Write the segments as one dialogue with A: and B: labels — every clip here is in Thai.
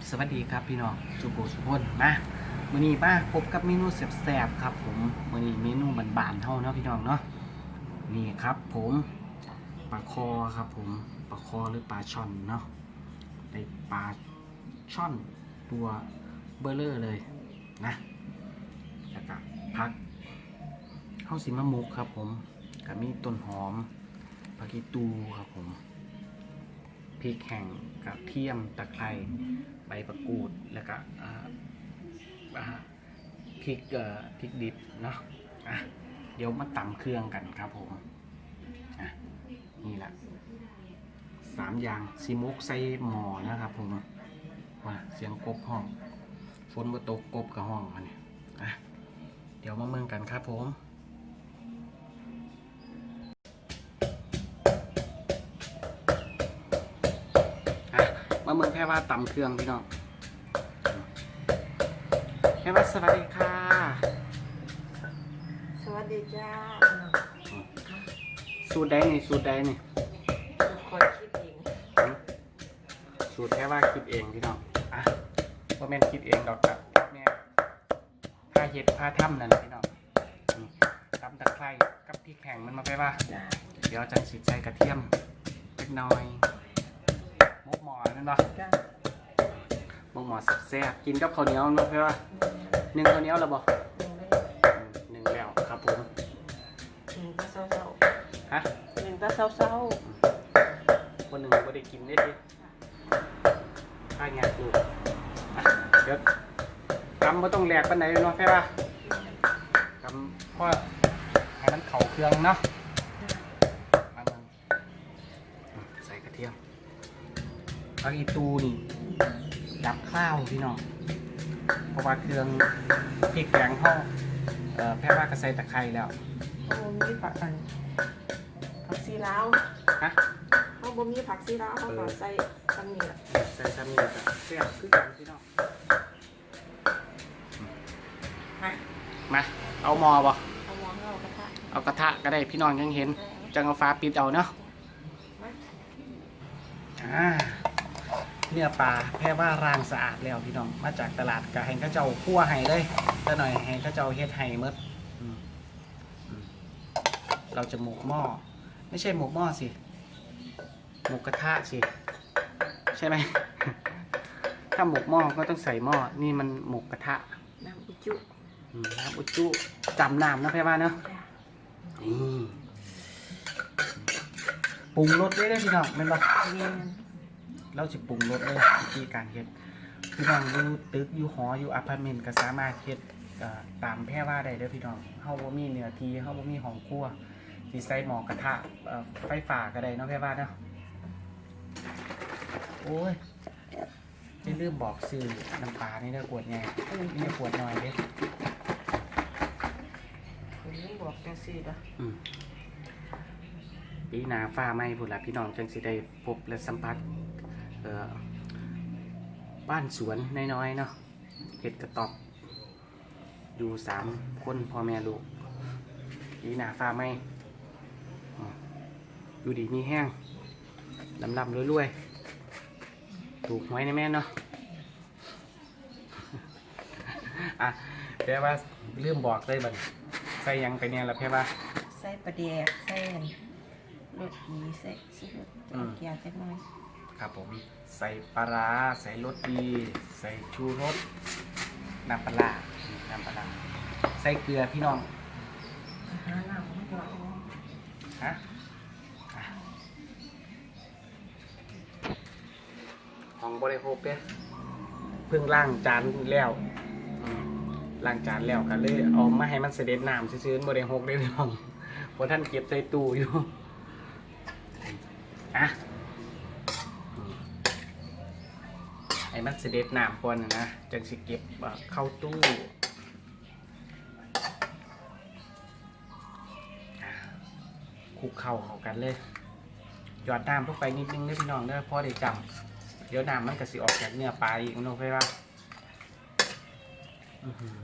A: ับสวัสดีครับพี่น้องสุโขสุพนมามื้อนี้มาพบกับเมนูแซ่บๆครับ ผมมื้อนี้เมนูบานๆเท่าเนาะพี่น้องเนาะนี่ครับ ผมปลาคอครับ ผมปลาคอหรือปลาช่อนเนาะได้ปลาช่อนตัวเบลเลอร์เลยนะแล้วก็พักข้าวสีมะมุกครับ ผมกับมีต้นหอมผักกีตูครับผม พริกแห้งกับเทียมตะไคร้ใบประกูดแล้วก็พริกพริกดิบเนาะะเดี๋ยวมาตำเครื่องกันครับผมนี่แหละสามอย่างซีมุกใส่หมอนะครับผมว่าเสียงกบห้องฝนมาตกกบกับห้องมันเนี่ยเดี๋ยวมาเมืองกันครับผม มาเมืองแพร่ว่าตำเครื่องพี่น้องแพร่ว่าสวัสดีค่ะ
B: สวัสดีจ้า
A: สูตรใดนี่สูตรใดนี่
B: คอยคิดเอง
A: หืมสูตรแพร่ว่าคิดเองพี่น้องอะว่าแม่นคิดเองดอกกับแม่ผ้าเย็ดผ้าถ้ำนั่นแหละพี่น้องนี่ตำตะไคร้กับพริกแห้งมันมาไปว่า
B: จ้า
A: เดี๋ยวจังสิใส่กระเทียมเล็กน้อยมุก หมอนั่นเนาะ
B: จ้า
A: มุกหมอแซ่บๆกินกับข้าวเหนียวมันมาไปว่าหนึ่งข้าวเหนียวแล้วบ่
B: หนึ่งเลย
A: หนึ่งแล้วครับผม
B: หนึ่งตาเศร้า
A: ฮะ
B: ๆหนึ่งตาเศร้า
A: คนหนึ่งไม่ได้กินได้ดิข้างานดูอะเดี๋ยวกำไม่ต้องแหลกปันไหนเนาะแค่ว่ากำเพราะให้มันเข่าเครื่องเนาะมาเบิ่งอะใส่กระเทียม ผักอีตูนี่ ดับข้าวพี่น้องเพราะว่าเครื่องพริกแกงห้องเอ่อแพร่ว่ากระใส่ตะไคร้แล้ว
B: ๆเขาบ่มีผักอันผักซีลาว
A: ฮะ
B: เขาบ่มีผักซีลาวเขาก็ใส่ตำนี่แหละ
A: ใส่ซามีกับเสียบคือกันพี่น้อง
B: มา
A: มาเอาหมอบ่
B: เอาหม้อเอากระทะ
A: เอากระทะก็ได้พี่น้องยังเห็น จังเอาฟ้าปิดเอาเนาะ
B: มา
A: อ่า เนื้อปลาแค่ว่ารางสะอาดแล้วพี่น้อง มาจากตลาดก็ให้เข้าเจ้าคั่วให้เลยแต่หน่อยให้เข้าเจ้าเฮ็ดให้หมดอืมอืมเราจะหมกหม้อ ไม่ใช่หมกหม้อสิ หมกกระทะสิ ใช่ไหม ถ้าหมกหม้อก็ต้องใส่หม้อ นี่มันหมกกระทะ
B: น้ำอุจุ
A: อืมน้ำอุจจุจำน้ำนะแพ่ว่าเนาะ
B: จ้า
A: นี่ปรุงรสได้เลยพี่น้องเป็นปะ
B: เรียน
A: เราจะปรุงรสเลยวิธีการเฮ็ดพี่น้องอยู่ตึกอยู่หออยู่อพาร์ตเมนต์ก็สามารถเฮ็ดเอ่อตามแพ่ว่าได้เด้อพี่น้องเฮาบ่มีเนื้อที่เฮาบ่มีห้องครัวสิใส่หม้อกระทะเอ่อไฟฟ้าก็ได้เนาะแพ่ว่าเนาะโอ้ยจะลืมบอกซื้อน้ำปลานี่เด้อขวดใหญ่นี่ขวดน้อยเด้
B: ผมยังบอกจังซี่เด้อ
A: อืมปีหนาฟ้าไหมพุ่นละพี่น้องจังสิได้พบและสัมผัสเอ่อ บ้านสวนน้อยๆเนาะเห็ดกระตอบอยู่สามคนพ่อแม่ลูกปีหนาฟ้าไหมอืมอยู่ดีมีแห้งลำลำๆรวยๆ ถูกหวยในแม่เนาะอะแปลว่าลืมบอกเลยบัดใส่หยังไปเนี่ยละแปลว่า
B: ใส่ปลาแดกใส่รสดีใส่ซีอิ๊ว
A: อืม
B: เกียร์จักหน่อย
A: ครับผมใส่ปลาร้าใส่รสดี ใส่ชูรสน้ำปลาร้าน้ำปลาร้าใส่เกลือพี่น้องฮะของบริโภคเนี่ยเพิ่งล้างจานแล้วล้างจานแล้วก็เลยเอามาให้มันเสด็จน้ำซื้อๆบริโภคได้พี่น้องเพราะท่านเก็บใส่ตู้อยู่อะ ให้มัน เสด็จน้ำก่อนนะจังสิเก็บเข้าตู้คลุกเข้าเข้ากันเลยหยอดน้ำลงไปนิดนึงเด้พี่น้องเด้อพอได้จำเดี๋ยวน้ำมันก็สิออกจากเนื้อปลาอีกน้องไปว่าอื้อหือ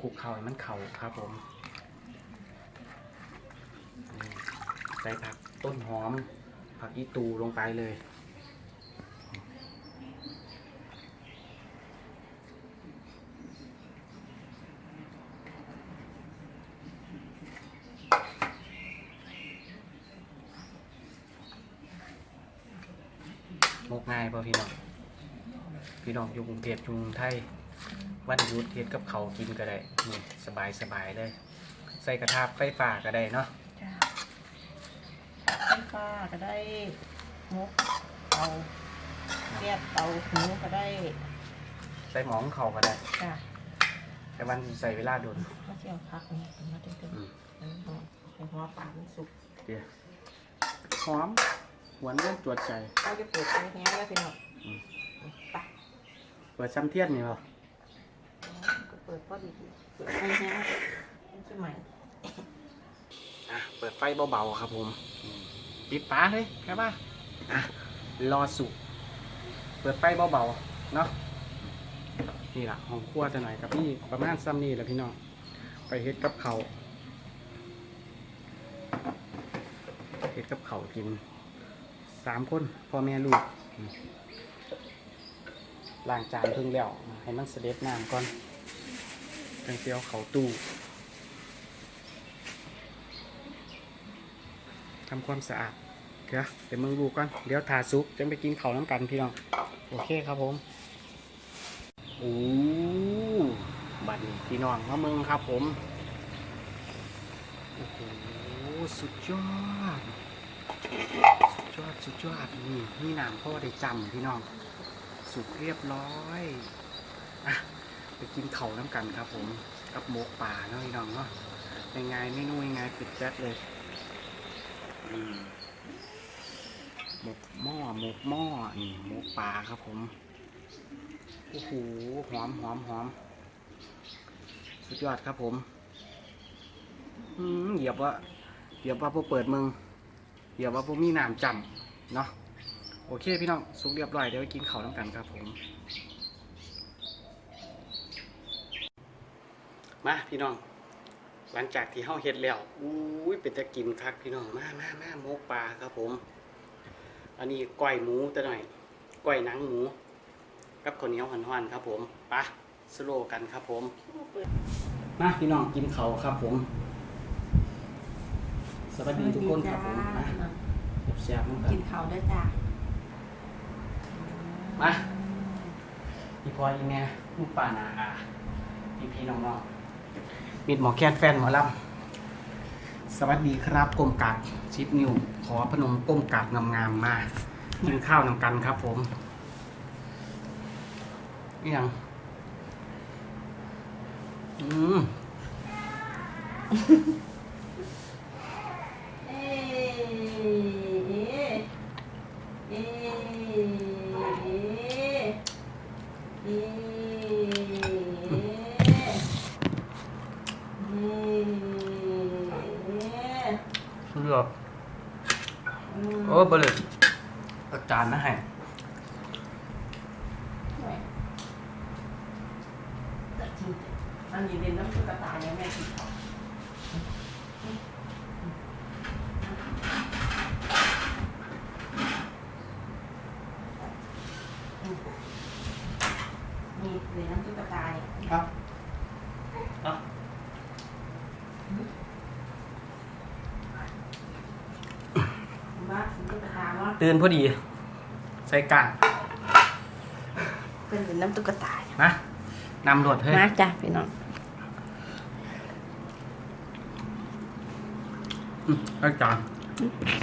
A: คลุกเข้ามันเข่าครับผมใส่ผักต้นหอม ผักอีตูลงไปเลย มกง่ายป่ะพี่น้อง พี่น้องอยู่กรุงเทพอยู่กรุงไทย วันหยุดเฮ็ดกับเขาวกินก็ได้นี่สบายสบายเลย ใส่กระทะไฟฟ้าก็ได้เนาะ
B: จ้าไฟฟ้าก็ได้มกเตาแก๊สเตาหูก็ได้
A: ใส่หมองเขาก็ได้
B: จ้า
A: แต่วันใส่เวลาโดน
B: เขาเจียวพักนี่ถึงมาเต็ม
A: อืม
B: ๆอันนี้หอมให้หัวปลามันสุก
A: เดี๋ยวหอม หวานเรื่องจวดใจ
B: เราจะเปิดไฟแห้งแล้วพี่น้อง
A: อืม
B: ไป
A: เปิดซ้ำเทียนนี่ป่ะ
B: ก็เปิดพอดีเปิดไฟแห้งมันจะใหม่
A: อะเปิดไฟเบาๆครับผมอืม ปิดฝาเลยแค่ว่าอะรอสุก เปิดไฟเบาๆ เนาะ นี่ล่ะห้องครัวจะหน่อยกับพี่ประมาณซ้ำนี่แหละพี่น้อง ไปเฮ็ดกับเขาวเฮ็ดกับเขาวกินสามคนพ่อแม่ลูกอืมล้างจานเพิ่งแล้ว ให้มันเสด็จน้ำก่อนจังเตียวเขาตู้ทำความสะอาดเดี๋ยวเดี๋ยวมึงดูก่อนเดี๋ยวทาซุปจะไปกินเขาน้ำกันพี่น้องโอเคครับผมโอ้บัตรพี่น้องมามืองครับผมโอ้โหสุดยอดสุดยอดสุดยอดนี่นี่น้ำพ่อได้จำพี่น้องสุกเรียบร้อยอะไปกินเขาน้ำกันครับผมกับหมกป่าเนาะพี่น้องเนาะยังไงไม่นู่ยังไงปิดแจ๊ดเลยอืม หมกหม้อหมกหม้อนี่หมกปลาครับผมโอ้โหหอมหอมหอมสุดยอดครับผมอืมเหยียบว่าเหยียบว่าพวเปิดมึงเหยียบว่าพวมีน้ำจำเนาะโอเคพี่น้องสุกเรียบร้อยเดี๋ยวไปกินข้าวน้ำกันครับผม มาพี่น้อง หลังจากที่เฮาเฮ็ดแล้วอุ้ยเป็นตะกินคักพี่น้องมามามาหมกปลาครับผม อันนี้ก้อยหมูตัวหน่อยก้อยหนังหมู กับข้าวเหนียวห่อนๆครับผมไปะสโลว์กันครับผม มาพี่น้องกินเขาวครับผม สวัสดีทุกคนครับผมมาแซ่บๆน้ำกั
B: กิ
A: น
B: นข้าวด้วยจ้า
A: มาพี่พลอยอีแม่ลูกป่านาอาพี่พี่น้องๆมิดหมอแคทแฟนหมอลำ สวัสดีครับก้มกัดชิปนิว ขอพนมก้มกัดงามๆมากินข้าวนำกันครับผมนี่ยังอืม
B: เอ๊ะเอ๊ะเอ๊ะเอ๊ะเอ๊ะ
A: สุดยอดโอ้บเลยอาจารย์นะให้
B: อันนี้เรียนน้ำตุ๊กตาเนี่ยแม่กินเขานี่เรียนน้ำตุ๊กตาเนี่ย
A: ครับเอา
B: ว่าตุ๊กตาว่า
A: ตื่นพอดี ใส่กลาง
B: เป็นเรียนน้ำตุ๊กตาเนี่ย
A: ม นำรถเฮ้ย
B: มาจ้ะพี่น้อง
A: อืมใส่จาน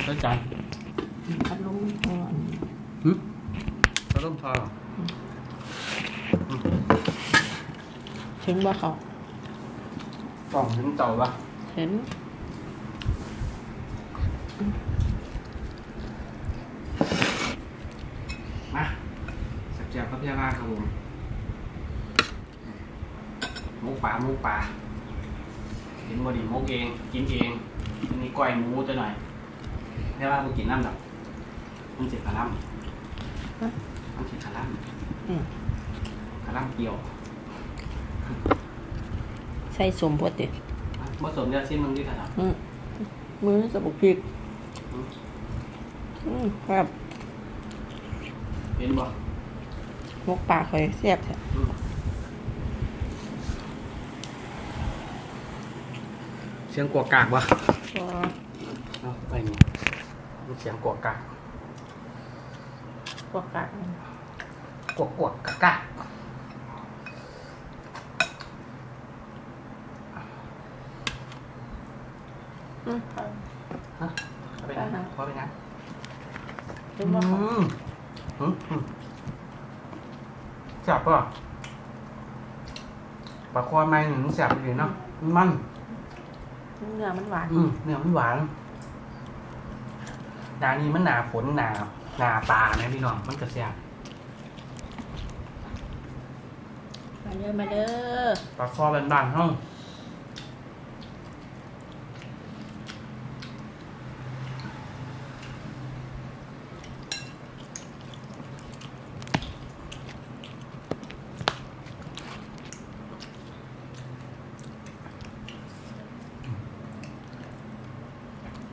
A: ใส่จาน
B: พัดลมก่อน
A: หืมเราต้องทอเหรอ
B: ถึงบ่เขา
A: กล่องถึงเต่าปะ
B: เห็น
A: มาสับเจียวครับพี่อาครับผม หมูป่าหมูป่าเห็นบอดีหมูเอง กินเองอันนี้ก้อยหมูจะหน่อยพี่อากูกินน้ำดับมันเจ็บขาล่ำมันเจ็บขาล่
B: อืมำ
A: ขาล่ำเกี่ยว
B: ใส่สมพอดี
A: ผสมยาซีมึงที่ขาล่
B: อืมมือสบุกพริกำอืมครับ
A: เห็นบ่
B: มกปลาคอยแซ่บแท้
A: อืมเสียงกวกกากบ่
B: ก็
A: เอาไปนี่มีเสียงกวกกาก
B: พวกกัด
A: กวกกวกกากกาก
B: อืมครับ
A: ฮะเอาไปนะขอไปนะ
B: เป็นบ่ครับ
A: อืมอืมอืมจับป่ะปลาคอไม้หนึ่งแสบไปเลยเนาะมัน
B: เนื้อมันหวาน
A: อืมเนื้อมันหวานหนานี้มันหนาฝนหนาหนาปลานะพี่น้องมันกระแสบ
B: มาเด้อมาเด้อ
A: ปลาคอเป็นบางๆห้อง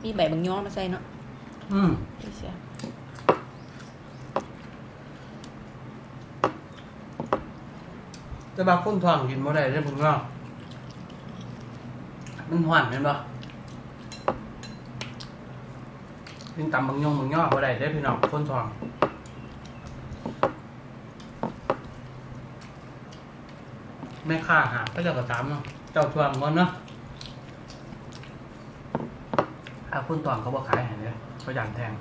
B: มีใบบังย้อมาใส่เนาะ
A: อืม
B: ไม่เสีย
A: แต่บางคนท้องกินบ่ได้ได้อผมว่ามันห ถ้าคุณตอนเขาบอกขายให้เนี่ยเขาอยากแทง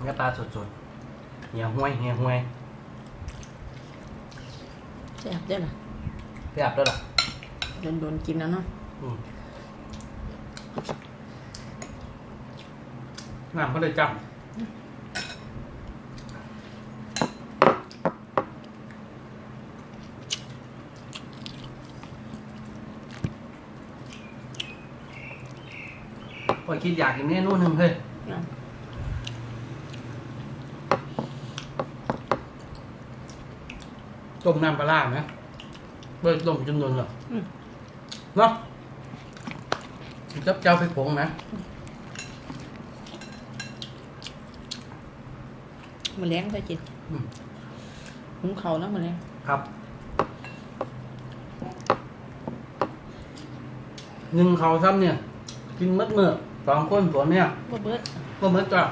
A: เนื้อปลาสดๆเหี่ยวห้วยเหี่ยวห้วย
B: แซ่บเด้อล่ะ
A: เรียบแล้วล่ะ
B: โดนโดนๆกินแล้วเนาะ
A: อืมน้ำก็เลยจับโอ้ยคิดอยากกินเมนูหนึ่งเฮ้ย
B: เนาะ
A: ต้มน้ำปลาร้าไหมเบิดต้มจำนวนเหรอ
B: อืม
A: เนาะจับเจ้าไปผงนะ
B: มาแล้งไปกิน
A: อืม
B: หุงเขาวเนาะมาแล้ง
A: ครับหนึ่งเขาซ้ำเนี่ย กินมัดเมื่อสองคนตัวเนี่ย
B: บ่เบิด
A: ก็มัดจ้ะ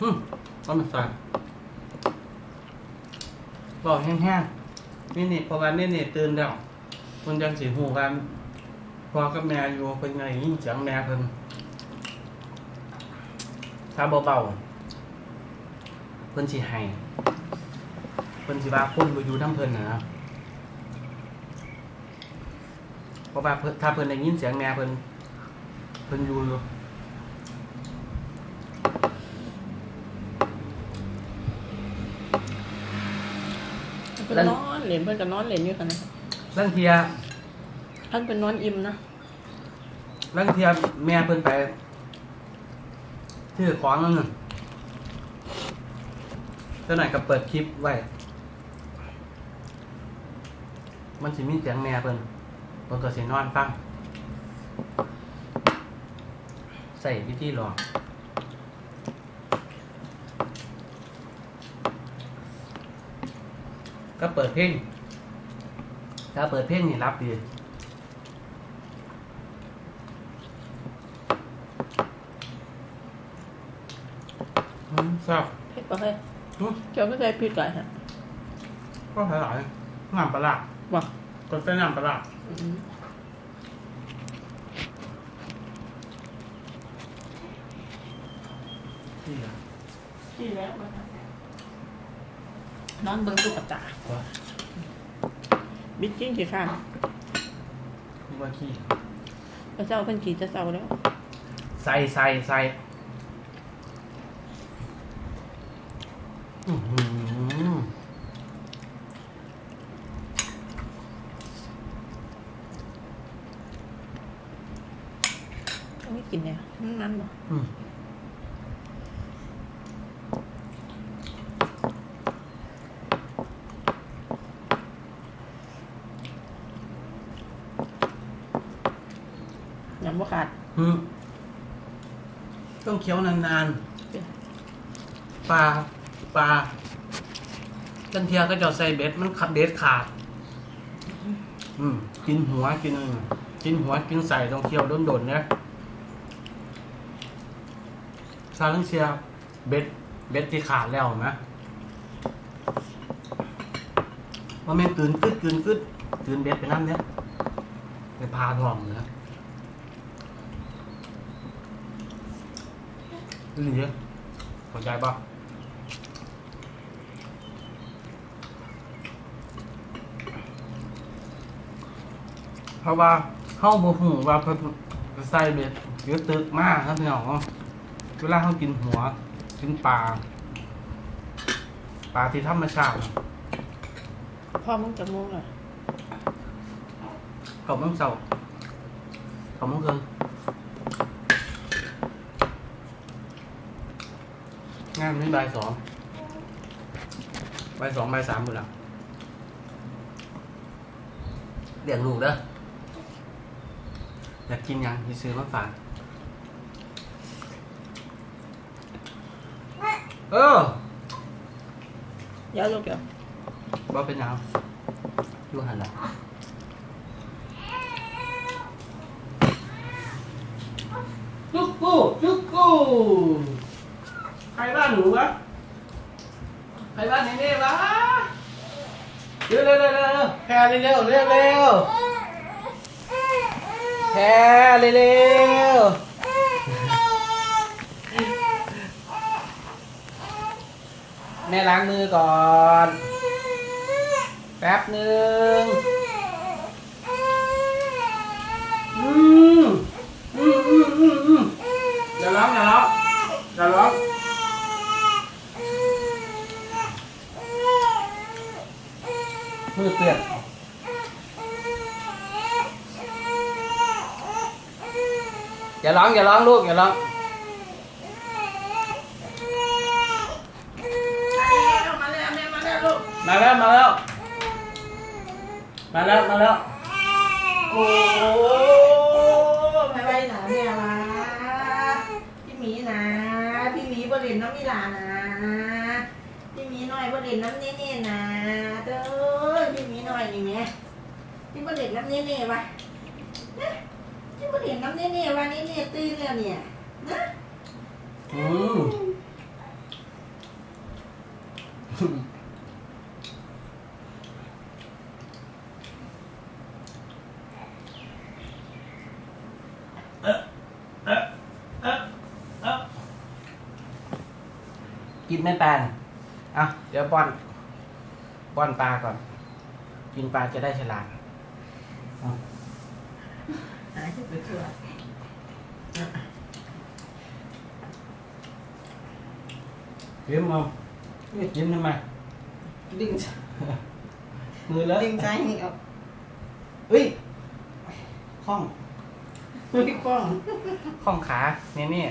A: อืมก็มันใส่บอกแห้งๆนี่นี่พราะว่านี่นี่ตื่นแล้วมันยังสีหูกัน พอกับแม่อยู่เป็นไงยิ่งเสียงแม่เพิ่นถ้าเบาๆเพิ่นสิให้เพิ่นสิว่าคนบ่อยู่น้ำเพิ่นนะเพราะว่าเพิ่นถ้าเพิ่นได้ยินเสียงแม่เพิ่นเพิ่นอยู่อยู่
B: เพิ่นนอนเล่นเพิ่นก็นอนเล่นอยู่กันนะ
A: ลังเทีย
B: ท่านเป็นนอนอิ่มนะแลั
A: งเทียแม่เพิ่นไปถือของนั่นเจ้าหน่อยก็เปิดคลิปไว้ มันสิมีเสียงแม่เพิ่นเพิ่นก็สินอนฟัง ใส่วิธีหลอกก็เปิดเพลงถ้าเปิดเพลงนี่รับดี อืมทราบ
B: เผ็ดบ่เฮ้ย
A: อืม
B: เจ้าไม่ใส่พริกหลายฮะ
A: ก็หลายๆน้ำปลาร้า
B: บ่
A: ก็ใส่น้ำปลาร้า
B: อืม
A: ที่เหลือ
B: ที่แล้วนอนเบิ่งตุ๊กตา
A: ว่า
B: บิ๊กจิ้งขี้ข้าน
A: นี่ว่าขี้
B: พระเจ้าเพิ่นขี่จะเศร้าแล้ว
A: ใส่ใส่ใส่อื้อหือ
B: ไม่กินเนี่ยมันมันบ่
A: อืม
B: ยำบ่ขาด
A: อืมต้องเคี้ยวนานๆปลา ปลาจันเทียก็จะใส่เบ็ดมันขัดเบ็ดขาด อืม กินหัวกินกินหัวกินใส่ต้องเคี้ยวโดนๆเนี่ยซาลังเชียเบ็ดเบ็ดที่ขาดแล้วนะว่าแม่งกลืนกึดกลืนกึดกลืนเบ็ดไปน้ำเนี่ยไปพาทองเลยดูดิเข้าใจปะ เพราะว่าเข้าบ่หูว่าเพิ่นใส่เบ็ดหรือตึกมากครับพี่น้องเวลาเขากินหัวกินปลาปลาที่ธรรมชาติ
B: พ่อมึงจะมุงอะ
A: ขอบมึงเสาขอบมึงเกินงานนี้บ่ายสองบ่ายสองบ่ายสามหมดแล้วเลี้ยงลูกเด้อ อยากกินหยังที่ซื้อมาฝากเออ
B: เดี๋ยวลูกเดี๋ยว
A: บ่เป็นหยังดูหันหลังจุกกูจุกกูใครบ้านหนูวะใครบ้านไหนเนี่ยวะเร็วเร็วเร็วเร็วแพรเร็วเร็วเร็วเร็ว แพรเร็วเร็วแม่ล้างมือก่อน แป๊บหนึ่งอืมอืมอืมอืมอืมอย่าร้องอย่าร้องอย่าร้องมือเปื้อน อย่าร้องอย่าร้องลูกอย่าร้อง
B: มาแล้วแม่มาแล้วลูก
A: มาแล้วมาแล้วมาแล้วมาแล้ว
B: โอ้ไปไปหนาแม่วะพี่หมีนะพี่หมีบ่เล่นน้ำมีหลานะพี่หมีน้อยบ่เล่นน้ำเน่ๆนะเด้อพี่หมีน้อยนี่แม่พี่บ่เล่นน้ำเน่ๆวะ นะพี่บ่เล่นน้ำเน่ๆวะเน่ๆตื่นแล้วเนี่ยนะ
A: อืมกินไม่แปนอะเดี๋ยวป้อนป้อนปลาก่อน กินปลาจะได้ฉลาดเอา
B: หายไปทั่ว
A: เยิ้มเอานี่ยิ้มทำไม
B: ดึง
A: มือเลอะ
B: ดึงใจให้ออก
A: เฮ้ยข้อง
B: มือป้อง
A: ข้องขาเนี่ยนี่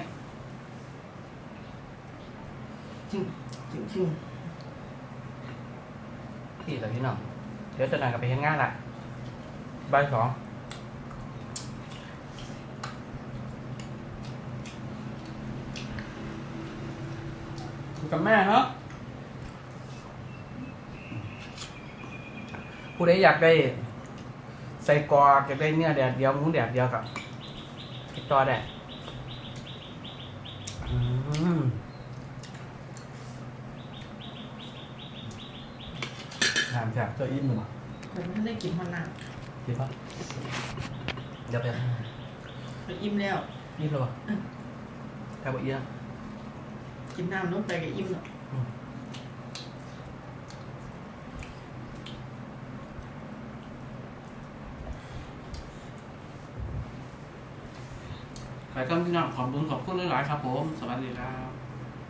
B: จึงจึงจึง
A: พี่เหรอพี่น้องเดี๋ยวจะหน่อยกับไปเห็นงานละบ่ายสอง อยู่กับแม่เนาะผู้ใดอยากได้ใส่กรอกอยากได้เนื้อแดดเดียวหมูแดดเดียวกับติดต่อได้อืมถามจากเจ้าอิ่มหรือเปล่า
B: ผมไม่ได้กินมานาน
A: คิดว่าเดี๋ยวไป
B: ไปอิ่มแล้ว
A: อิ่มหรือเปล่าแค่บอกอิ่ม
B: กินน้ำน้ำไปก็อิ่มแล้ว
A: ขายกันพี่น้องขอบคุณขอบคุณหลายๆครับผม สวัสดีครับ